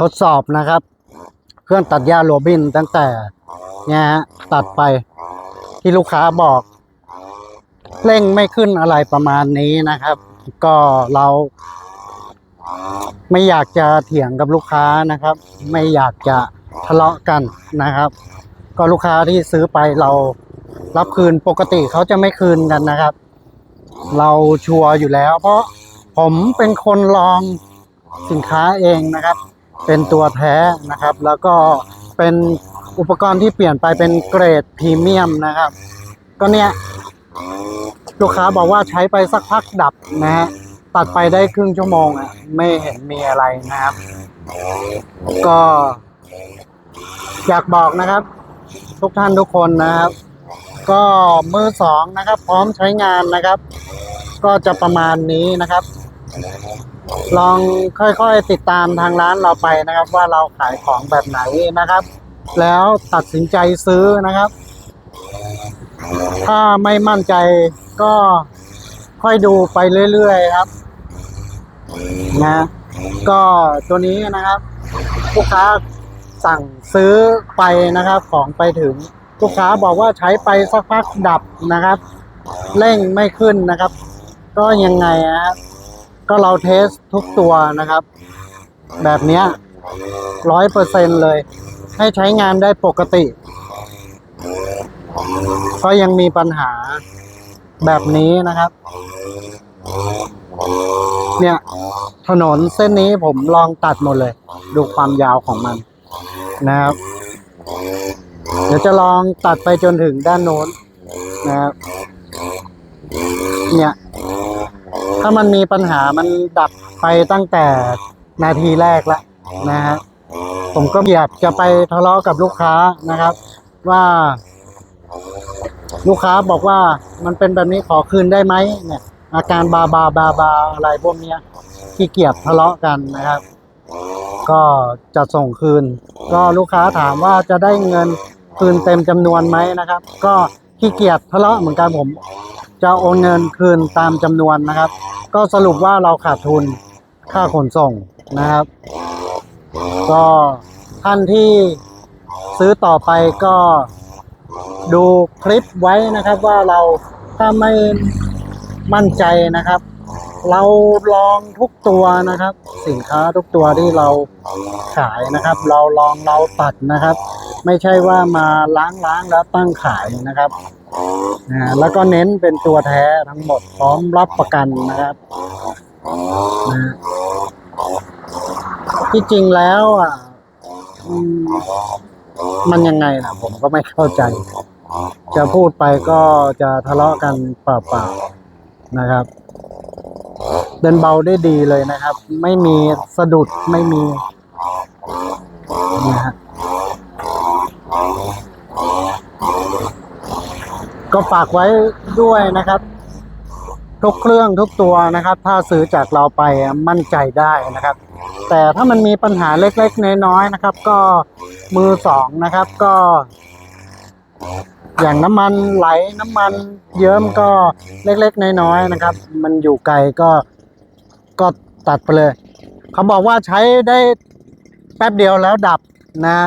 ทดสอบนะครับ เครื่องตัดหญ้าโรบินตั้งแต่เนี่ยฮะตัดไปที่ลูกค้าบอกเร่งไม่ขึ้นอะไรประมาณนี้นะครับ ก็เรา ไม่อยากจะเถียงกับลูกค้านะครับ ไม่อยากจะทะเลาะกันนะครับ ก็ลูกค้าที่ซื้อไปเรารับคืนปกติเขาจะไม่คืนกันนะครับ เราชัวร์อยู่แล้ว เพราะผมเป็นคนลองสินค้าเองนะครับ เป็นตัวแท้นะครับ แล้วก็เป็นอุปกรณ์ที่เปลี่ยนไปเป็นเกรดพรีเมียมนะครับ ก็เนี่ยลูกค้าบอกว่าใช้ไปสักพักดับนะฮะตัดไปได้ครึ่งชั่วโมงอะไม่เห็นมีอะไรนะครับ ก็ อยากบอกนะครับ ทุกท่านทุกคนนะครับ ก็มือสองนะครับ พร้อมใช้งานนะครับ ก็จะประมาณนี้นะครับ ลองค่อยๆติดตามทางร้านเราไปนะครับ ว่าเราขายของแบบไหนนะครับ แล้วตัดสินใจซื้อนะครับ ถ้าไม่มั่นใจก็ค่อยดูไปเรื่อยๆครับนะก็ตัวนี้นะครับลูกค้าสั่งซื้อไปนะครับ ของไปถึงลูกค้าบอกว่าใช้ไปสักพักดับนะครับ เร่งไม่ขึ้นนะครับ ก็ยังไงนะครับ ก็เราเทสทุกตัวนะครับ แบบเนี้ยร้อยเปอร์เซ็นเลย ให้ใช้งานได้ปกติ ก็ยังมีปัญหาแบบนี้นะครับ เนี่ยถนนเส้นนี้ผมลองตัดหมดเลย ดูความยาวของมันนะครับ เดี๋ยวจะลองตัดไปจนถึงด้านโน้นนะครับเนี่ย ถ้ามันมีปัญหามันดับไปตั้งแต่นาทีแรกแล้วนะฮะผมก็อยากจะไปทะเลาะกับลูกค้านะครับ ว่า ลูกค้าบอกว่ามันเป็นแบบนี้ขอคืนได้ไหมเนี่ย อาการบาบาบาบาอะไรพวกเนี้ยขี้เกียจทะเลาะกันนะครับ ก็จะส่งคืน ก็ลูกค้าถามว่าจะได้เงินคืนเต็มจำนวนไหมนะครับ ก็ขี้เกียจทะเลาะเหมือนกันผม จะโอนเงินคืนตามจำนวนนะครับ ก็สรุปว่าเราขาดทุนค่าขนส่งนะครับ ก็ท่านที่ซื้อต่อไปก็ดูคลิปไว้นะครับว่าเราถ้าไม่มั่นใจนะครับ เราลองทุกตัวนะครับ สินค้าทุกตัวที่เราขายนะครับ เราลองเราตัดนะครับ ไม่ใช่ว่ามาล้างล้างๆแล้วตั้งขายนะครับนะแล้วก็เน้นเป็นตัวแท้ทั้งหมดพร้อมรับประกันนะครับนะที่จริงแล้วอะมมันยังไงนะผมก็ไม่เข้าใจ จะพูดไปก็จะทะเลาะกันเปล่าๆนะครับ เดินเบาได้ดีเลยนะครับ ไม่มีสะดุดไม่มีนะฮะ ก็ฝากไว้ด้วยนะครับ ทุกเครื่องทุกตัวนะครับ ถ้าซื้อจากเราไปมั่นใจได้นะครับ แต่ถ้ามันมีปัญหาเล็กๆน้อยๆนะครับ ก็มือสองนะครับก็ อย่างน้ำมันไหลน้ำมันเยิ้มก็เล็กๆน้อยๆนะครับ มันอยู่ไกลก็ก็ตัดไปเลย เขาบอกว่าใช้ได้แป๊บเดียวแล้วดับนะ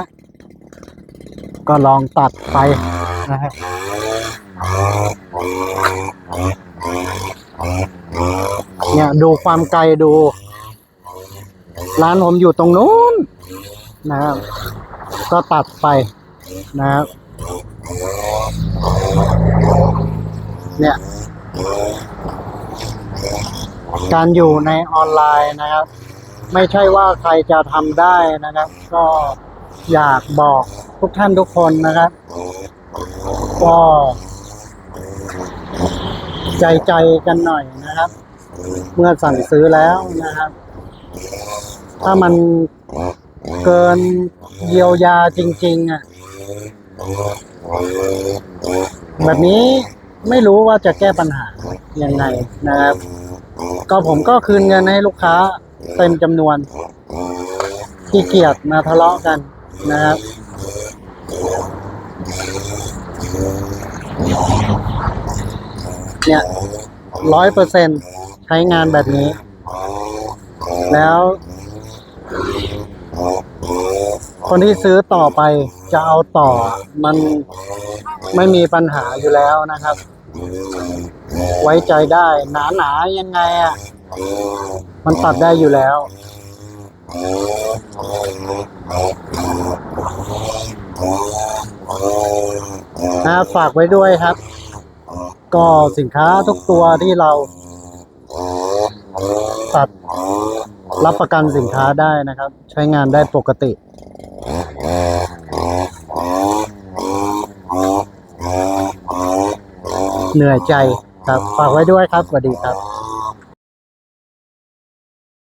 ก็ลองตัดไปนะฮะ เนี่ยดูความไกลดู ร้านผมอยู่ตรงนู้นนะครับ ก็ตัดไปนะครับ เนี่ย การอยู่ในออนไลน์นะครับ ไม่ใช่ว่าใครจะทำได้นะครับ ก็อยากบอกทุกท่านทุกคนนะครับก็ ใจใจกันหน่อยนะครับ เมื่อสั่งซื้อแล้วนะครับ ถ้ามันเกินเยียวยาจริง ๆ อะ แบบนี้ไม่รู้ว่าจะแก้ปัญหายังไงนะครับ ก็ผมก็คืนเงินให้ลูกค้าเต็มจำนวนที่เกียจมาทะเลาะกันนะครับ เนี่ยร้อยเปอร์เซ็นใช้งานแบบนี้ แล้ว คนที่ซื้อต่อไปจะเอาต่อ มันไม่มีปัญหาอยู่แล้วนะครับ ไว้ใจได้ หนาหนาๆยังไงอะ มันตัดได้อยู่แล้วนะครับฝากไว้ด้วยครับ ก็สินค้าทุกตัวที่เราตัดรับประกันสินค้าได้นะครับ ใช้งานได้ปกติ เหนื่อยใจครับฝากไว้ด้วยครับสวัสดีครับ